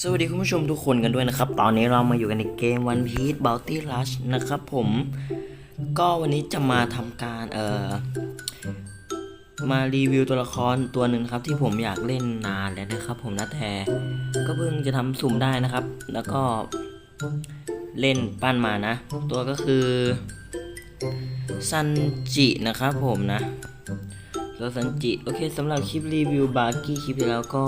สวัสดีคุณผู้ชมทุกคนกันด้วยนะครับ ตอนนี้เรามาอยู่กันในเกม One Piece Bounty Rush นะครับผม ก็วันนี้จะมาทำการเอ่อมารีวิวตัวละครตัวหนึ่งครับ ที่ผมอยากเล่นนานแล้วนะครับ ผมนะแต่ก็เพิ่งจะทำสุ่มได้นะครับ แล้วก็เล่นปั้นมานะ ตัวก็คือซันจินะครับผมนะตัวซันจิโอเคสำหรับคลิปรีวิวบาร์กี้คลิปที่แล้วก็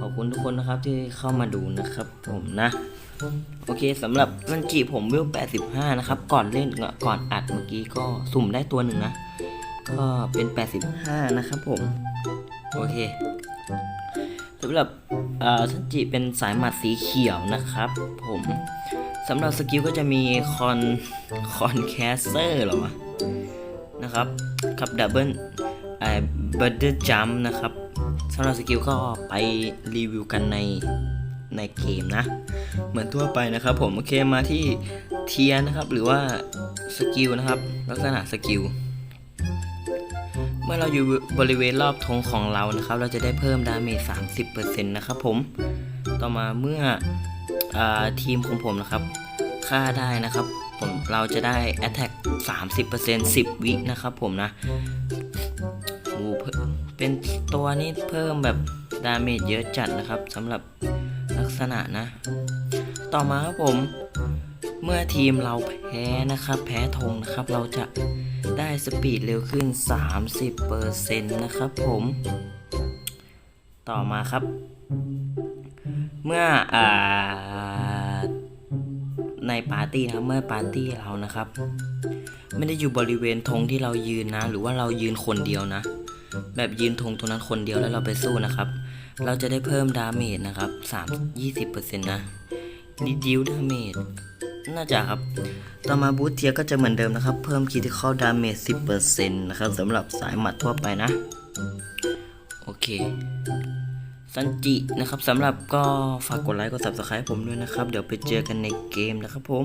ขอบคุณทุกคนนะครับที่เข้ามาดูนะครับ ผมนะ โอเคสำหรับซันจิผมเว85 นะครับ ก่อนเล่นก่อนอัดเมื่อกี้ก็สุ่มได้ตัวหนึ่งนะ ก็เป็น 85 นะครับผม โอเคสำหรับเอ่อซันจิเป็นสายหมัดสีเขียวนะครับ ผมสำหรับสกิลก็จะมีคอนคอนแคสเซอร์หรอนะครับ กับดับเบิลไอ้บัตเตอร์จัมนะครับ สำหรับสกิลก็ไปรีวิวกันในในเกมนะ เหมือนทั่วไปนะครับผม โอเคมาที่เทียนะครับ หรือว่าสกิลนะครับ ลักษณะสกิล เมื่อเราอยู่บริเวณรอบธงของเรานะครับ เราจะได้เพิ่มดาเมจ30%นะครับผม ต่อมาเมื่ออทีมของผมนะครับฆ่าได้นะครับผมเราจะได้ Attack 30% 10 วินะครับผมนะ เป็นตัวนี้เพิ่มแบบดาเมจเยอะจัดนะครับสำหรับลักษณะนะ ต่อมาครับผม เมื่อทีมเราแพ้นะครับ แพ้ธงนะครับ เราจะได้สปีดเร็วขึ้น 30%นะครับผม ต่อมาครับ เมื่ออในปาร์ตี้นะครับเมื่อปาร์ตี้เรานะครับ ไม่ได้อยู่บริเวณธงที่เรายืนนะ หรือว่าเรายืนคนเดียวนะ แบบยืนธงตรงนั้นคนเดียวแล้วเราไปสู้นะครับ เราจะได้เพิ่มดาเมจนะครับ3 20%นะรีดิวดาเมจน่าจะครับ ต่อมาบูทเทียก็จะเหมือนเดิมนะครับ เพิ่ม critical damage 10%นะครับสำหรับสายหมัดทั่วไปนะ โอเคซันจินะครับสำหรับก็ฝากกดไลค์กด subscribe ผมด้วยนะครับ เดี๋ยวไปเจอกันในเกมนะครับผม